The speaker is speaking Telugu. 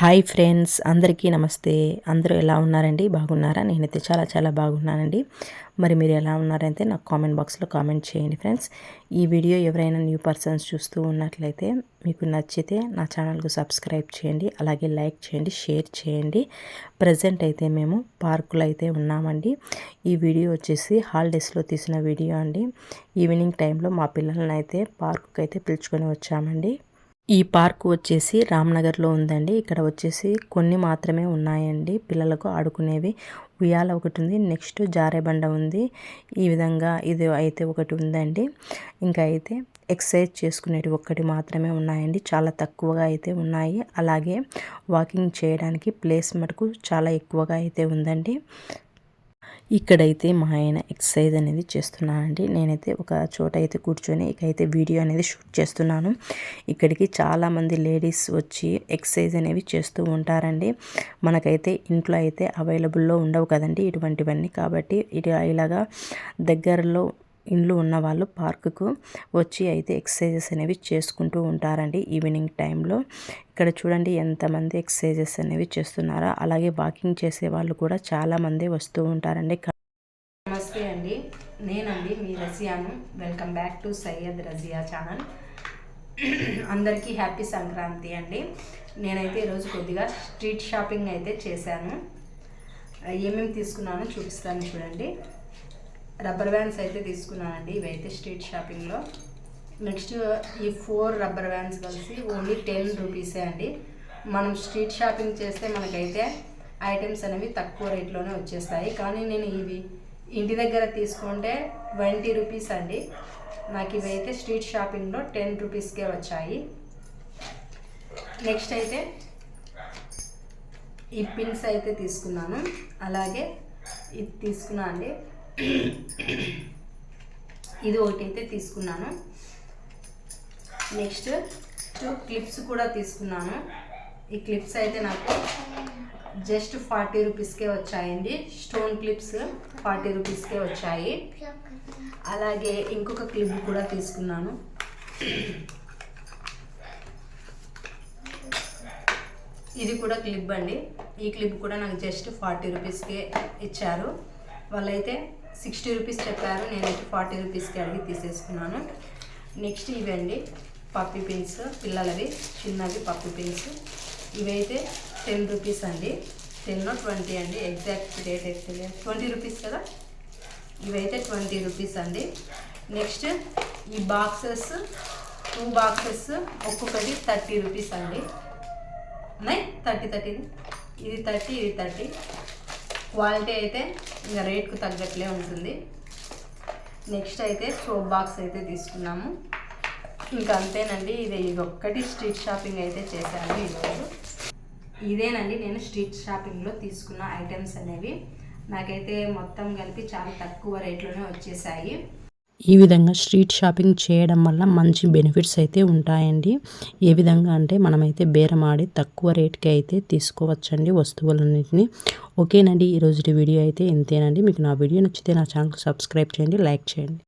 హాయ్ ఫ్రెండ్స్ అందరికీ నమస్తే. అందరూ ఎలా ఉన్నారండి? బాగున్నారా? నేనైతే చాలా చాలా బాగున్నానండి. మరి మీరు ఎలా ఉన్నారంటే నాకు కామెంట్ బాక్స్లో కామెంట్ చేయండి ఫ్రెండ్స్. ఈ వీడియో ఎవరైనా న్యూ పర్సన్స్ చూస్తూ ఉన్నట్లయితే మీకు నచ్చితే నా ఛానల్కు సబ్స్క్రైబ్ చేయండి అలాగే లైక్ చేయండి షేర్ చేయండి. ప్రజెంట్ అయితే మేము పార్కులో అయితే ఉన్నామండి. ఈ వీడియో వచ్చేసి హాలిడేస్లో తీసిన వీడియో అండి. ఈవినింగ్ టైంలో మా పిల్లలని అయితే పార్కుకి అయితే పిలుచుకొని వచ్చామండి. ఈ పార్క్ వచ్చేసి రామ్నగర్లో ఉందండి. ఇక్కడ వచ్చేసి కొన్ని మాత్రమే ఉన్నాయండి. పిల్లలకు ఆడుకునేవి. ఉయ్యాల ఒకటి ఉంది. నెక్స్ట్ జారేబండ ఉంది. ఈ విధంగా ఇది అయితే ఒకటి ఉందండి. ఇంకా అయితే ఎక్సర్సైజ్ చేసుకునేవి ఒక్కటి మాత్రమే ఉన్నాయండి. చాలా తక్కువగా అయితే ఉన్నాయి. అలాగే వాకింగ్ చేయడానికి ప్లేస్ మటుకు చాలా ఎక్కువగా అయితే ఉందండి. ఇక్కడైతే మా ఆయన ఎక్సర్సైజ్ అనేది చేస్తున్నానండి నేనైతే ఒక చోట అయితే కూర్చొని ఇకైతే వీడియో అనేది షూట్ చేస్తున్నాను. ఇక్కడికి చాలామంది లేడీస్ వచ్చి ఎక్సర్సైజ్ అనేవి చేస్తూ ఉంటారండి. మనకైతే ఇంట్లో అయితే అవైలబుల్లో ఉండవు కదండి ఇటువంటివన్నీ. కాబట్టి ఇలాగా దగ్గరలో ఇండ్లు ఉన్న వాళ్ళు పార్కుకు వచ్చి అయితే ఎక్సర్సైజెస్ అనేవి చేసుకుంటూ ఉంటారండి ఈవినింగ్ టైంలో. ఇక్కడ చూడండి ఎంతమంది ఎక్సర్సైజెస్ అనేవి చేస్తున్నారో అలాగే వాకింగ్ చేసే వాళ్ళు కూడా చాలామంది వస్తూ ఉంటారండి. నమస్తే అండి నేనండి మీ రజియాను welcome back to Syed Razia channel. అందరికీ హ్యాపీ సంక్రాంతి అండి. నేనైతే ఈరోజు కొద్దిగా స్ట్రీట్ షాపింగ్ అయితే చేశాను. ఏమేమి తీసుకున్నానో చూపిస్తాను చూడండి. రబ్బర్ వ్యాన్స్ అయితే తీసుకున్నానండి. ఇవైతే స్ట్రీట్ షాపింగ్లో. నెక్స్ట్ ఈ ఫోర్ రబ్బర్ వ్యాన్స్ కలిసి ఓన్లీ టెన్ రూపీసే అండి. మనం స్ట్రీట్ షాపింగ్ చేస్తే మనకైతే ఐటమ్స్ అనేవి తక్కువ రేట్లోనే వచ్చేస్తాయి. కానీ నేను ఇవి ఇంటి దగ్గర తీసుకుంటే ట్వంటీ రూపీస్ అండి. నాకు ఇవైతే స్ట్రీట్ షాపింగ్లో టెన్ రూపీస్కే వచ్చాయి. నెక్స్ట్ అయితే ఈ పిన్స్ అయితే తీసుకున్నాను. అలాగే ఇది తీసుకున్నా అండి. ఇది ఒకటి అయితే తీసుకున్నాను. నెక్స్ట్ టూ క్లిప్స్ కూడా తీసుకున్నాను. ఈ క్లిప్స్ అయితే నాకు జస్ట్ ఫార్టీ రూపీస్కే వచ్చాయండి. స్టోన్ క్లిప్స్ ఫార్టీ రూపీస్కే వచ్చాయి. అలాగే ఇంకొక క్లిప్ కూడా తీసుకున్నాను. ఇది కూడా క్లిప్ అండి. ఈ క్లిప్ కూడా నాకు జస్ట్ ఫార్టీ రూపీస్కే ఇచ్చారు. వాళ్ళైతే సిక్స్టీ రూపీస్ చెప్పారు నేనైతే ఫార్టీ రూపీస్కి అడిగి తీసేసుకున్నాను. నెక్స్ట్ ఇవండి పప్పి పిన్స్ పిల్లలవి చిన్నవి పప్పి పిన్స్. ఇవైతే టెన్ రూపీస్ అండి. టెన్ ట్వంటీ అండి ఎగ్జాక్ట్ రేట్ అయితే ట్వంటీ రూపీస్ కదా? ఇవైతే ట్వంటీ రూపీస్ అండి. నెక్స్ట్ ఈ బాక్సెస్ టూ బాక్సెస్ ఒక్కొక్కటి థర్టీ రూపీస్ అండి. ఉన్నాయి థర్టీ థర్టీ ఇది థర్టీ ఇది థర్టీ. క్వాలిటీ అయితే ఇంకా రేట్కు తగ్గట్లే ఉంటుంది. నెక్స్ట్ అయితే సోప్ బాక్స్ అయితే తీసుకున్నాము. ఇంకా అంతేనండి ఇది ఇది ఒక్కటి స్ట్రీట్ షాపింగ్ అయితే చేశాను ఈరోజు. ఇదేనండి నేను స్ట్రీట్ షాపింగ్లో తీసుకున్న ఐటమ్స్ అనేవి. నాకైతే మొత్తం కలిపి చాలా తక్కువ రేట్లోనే వచ్చేసాయి. ఈ విధంగా స్ట్రీట్ షాపింగ్ చేయడం వల్ల మంచి బెనిఫిట్స్ అయితే ఉంటాయండి. ఏ విధంగా అంటే మనమైతే బేరమాడి తక్కువ రేట్కి అయితే తీసుకోవచ్చండి వస్తువులన్నింటినీ. ఓకేనండి ఈరోజు వీడియో అయితే ఇంతేనండి. మీకు నా వీడియో నచ్చితే నా ఛానల్ సబ్స్క్రైబ్ చేయండి లైక్ చేయండి.